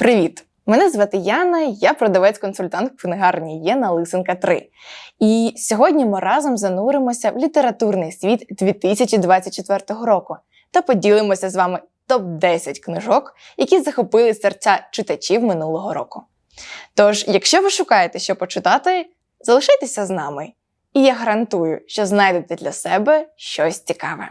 Привіт! Мене звати Яна, я продавець-консультант книгарні Єна Лисенка 3. І сьогодні ми разом зануримося в літературний світ 2024 року та поділимося з вами топ-10 книжок, які захопили серця читачів минулого року. Тож, якщо ви шукаєте, що почитати, залишайтеся з нами, і я гарантую, що знайдете для себе щось цікаве.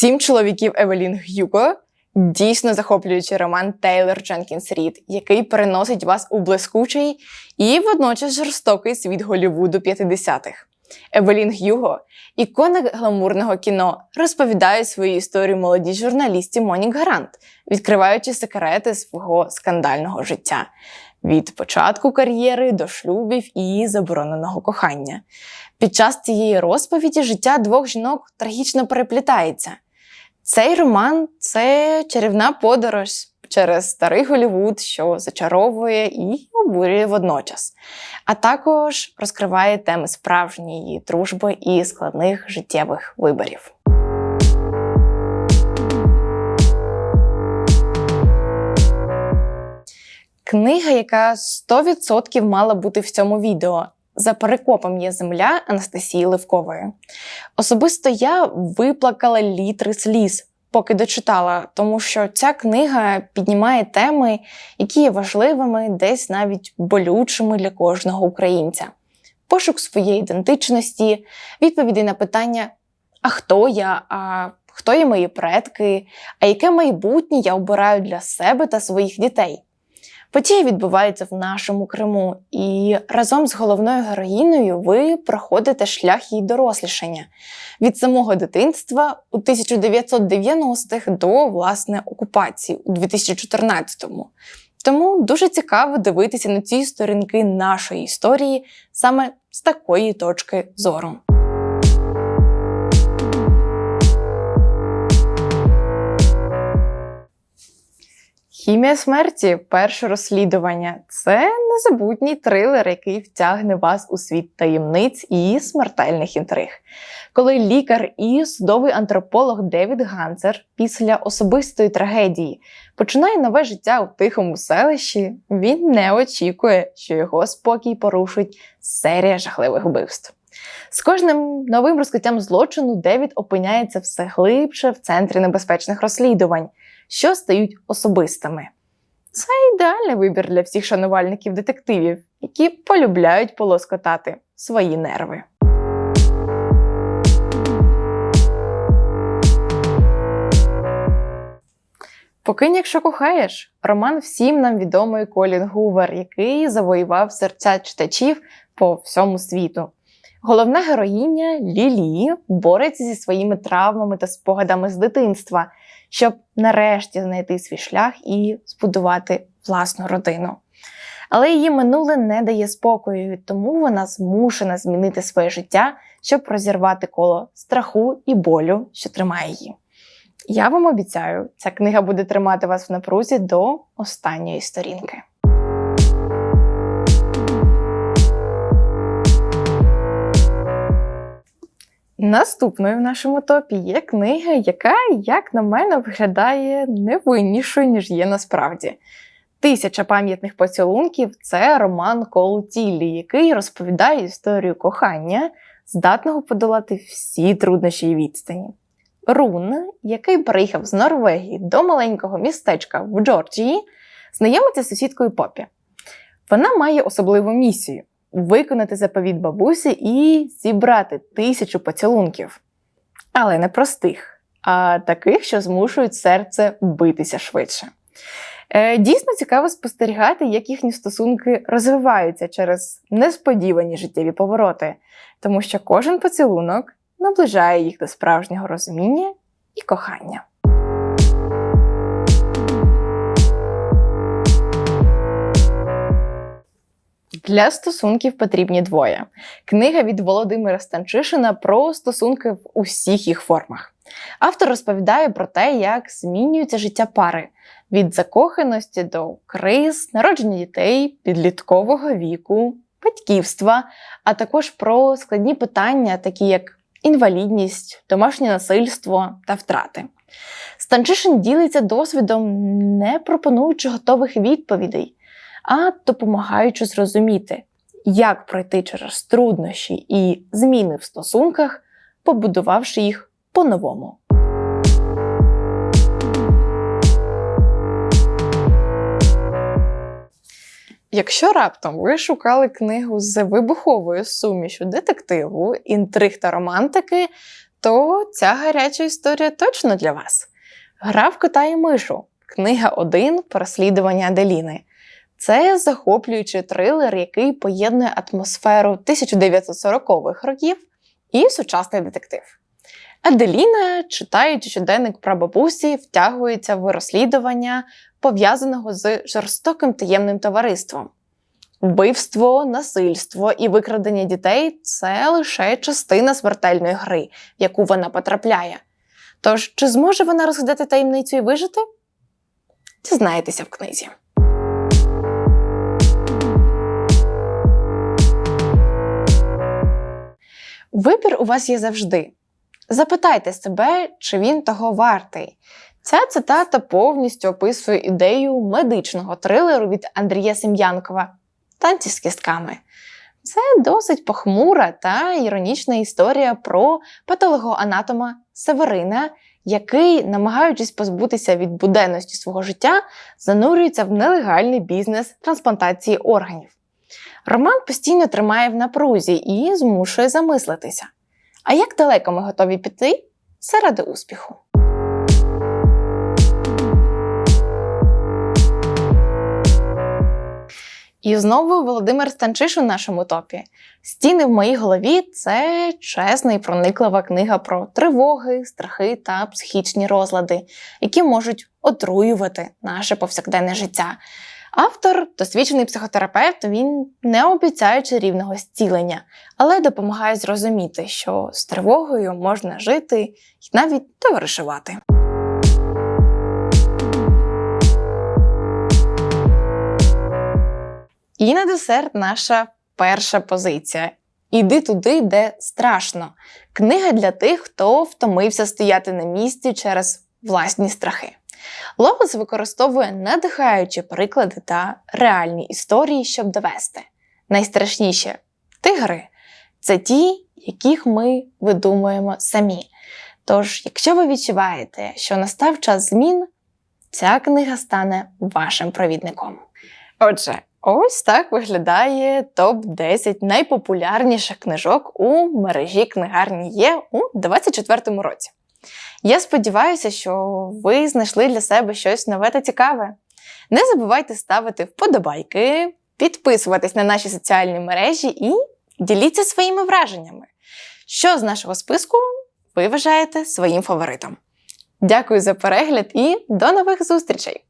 Сім чоловіків Евелін Гюго дійсно захоплюючий роман Тейлор Дженкінс Рід, який переносить вас у блискучий і водночас жорстокий світ Голлівуду 50-х. Евелін Гюго, ікона гламурного кіно, розповідає свою історію молодій журналісті Монік Гарант, відкриваючи секрети свого скандального життя від початку кар'єри до шлюбів і забороненого кохання. Під час цієї розповіді життя двох жінок трагічно переплітається. Цей роман це чарівна подорож через старий Голівуд, що зачаровує і обурює водночас, а також розкриває теми справжньої дружби і складних життєвих виборів. Книга, яка 100% мала бути в цьому відео. За перекопом є земля Анастасії Левкової. Особисто я виплакала літри сліз, поки дочитала, тому що ця книга піднімає теми, які є важливими, десь навіть болючими для кожного українця. Пошук своєї ідентичності, відповіді на питання: а хто я? а Хто є мої предки, а яке майбутнє я обираю для себе та своїх дітей? Події відбуваються в нашому Криму, і разом з головною героїною ви проходите шлях її дорослішання від самого дитинства у 1990-х до власне окупації у 2014-му. Тому дуже цікаво дивитися на ці сторінки нашої історії саме з такої точки зору. Хімія смерті перше розслідування це незабутній трилер, який втягне вас у світ таємниць і смертельних інтриг. Коли лікар і судовий антрополог Девід Ганцер після особистої трагедії починає нове життя у тихому селищі, він не очікує, що його спокій порушить серія жахливих вбивств. З кожним новим розкриттям злочину Девід опиняється все глибше в центрі небезпечних розслідувань що стають особистими. Це ідеальний вибір для всіх шанувальників детективів, які полюбляють полоскотати свої нерви. Покинь, якщо кохаєш, роман всім нам відомий Колін Гувер, який завоював серця читачів по всьому світу. Головна героїня Лілі бореться зі своїми травмами та спогадами з дитинства, щоб нарешті знайти свій шлях і збудувати власну родину. Але її минуле не дає спокою, і тому вона змушена змінити своє життя, щоб розірвати коло страху і болю, що тримає її. Я вам обіцяю, ця книга буде тримати вас в напрузі до останньої сторінки. Наступною в нашому топі є книга, яка, як на мене, виглядає невиннішою, ніж є насправді. Тисяча пам'ятних поцілунків це роман Колу Тіллі, який розповідає історію кохання, здатного подолати всі труднощі і відстані. Рун, який приїхав з Норвегії до маленького містечка в Джорджії, знайомиться з сусідкою Попі. Вона має особливу місію виконати заповіт бабусі і зібрати тисячу поцілунків. Але не простих, а таких, що змушують серце битися швидше. Е, дійсно цікаво спостерігати, як їхні стосунки розвиваються через несподівані життєві повороти, тому що кожен поцілунок наближає їх до справжнього розуміння і кохання. Для стосунків потрібні двоє. Книга від Володимира Станчишина про стосунки в усіх їх формах. Автор розповідає про те, як змінюється життя пари від закоханості до криз, народження дітей, підліткового віку, батьківства, а також про складні питання, такі як інвалідність, домашнє насильство та втрати. Станчишин ділиться досвідом, не пропонуючи готових відповідей, а допомагаючи зрозуміти, як пройти через труднощі і зміни в стосунках, побудувавши їх по-новому. Якщо раптом ви шукали книгу з вибуховою сумішю детективу, інтриг та романтики, то ця гаряча історія точно для вас. Гра в кота і мишу. Книга 1 Переслідування Аделіни. Це захоплюючий трилер, який поєднує атмосферу 1940-х років і сучасний детектив. Аделіна, читаючи щоденник прабабусі, втягується в розслідування, пов'язаного з жорстоким таємним товариством. Вбивство, насильство і викрадення дітей це лише частина смертельної гри, в яку вона потрапляє. Тож, чи зможе вона розгадати таємницю і вижити? Дізнаєтеся в книзі. Вибір у вас є завжди. Запитайте себе, чи він того вартий. Ця цитата повністю описує ідею медичного трилеру від Андрія Сем'янкова танці з кістками. Це досить похмура та іронічна історія про патологоанатома Северина, який, намагаючись позбутися від буденності свого життя, занурюється в нелегальний бізнес трансплантації органів. Роман постійно тримає в напрузі і змушує замислитися. А як далеко ми готові піти заради успіху? І знову Володимир Станчиш у нашому топі. Стіни в моїй голові це чесна і прониклива книга про тривоги, страхи та психічні розлади, які можуть отруювати наше повсякденне життя. Автор, досвідчений психотерапевт, він не обіцяє чарівного зцілення, але допомагає зрозуміти, що з тривогою можна жити і навіть товаришувати. І на десерт наша перша позиція. Іди туди, де страшно. Книга для тих, хто втомився стояти на місці через власні страхи. Логос використовує надихаючі приклади та реальні історії, щоб довести. Найстрашніші тигри це ті, яких ми видумуємо самі. Тож, якщо ви відчуваєте, що настав час змін, ця книга стане вашим провідником. Отже, ось так виглядає топ-10 найпопулярніших книжок у мережі книгарні є у 2024 році. Я сподіваюся, що ви знайшли для себе щось нове та цікаве. Не забувайте ставити вподобайки, підписуватись на наші соціальні мережі і діліться своїми враженнями. Що з нашого списку ви вважаєте своїм фаворитом? Дякую за перегляд і до нових зустрічей!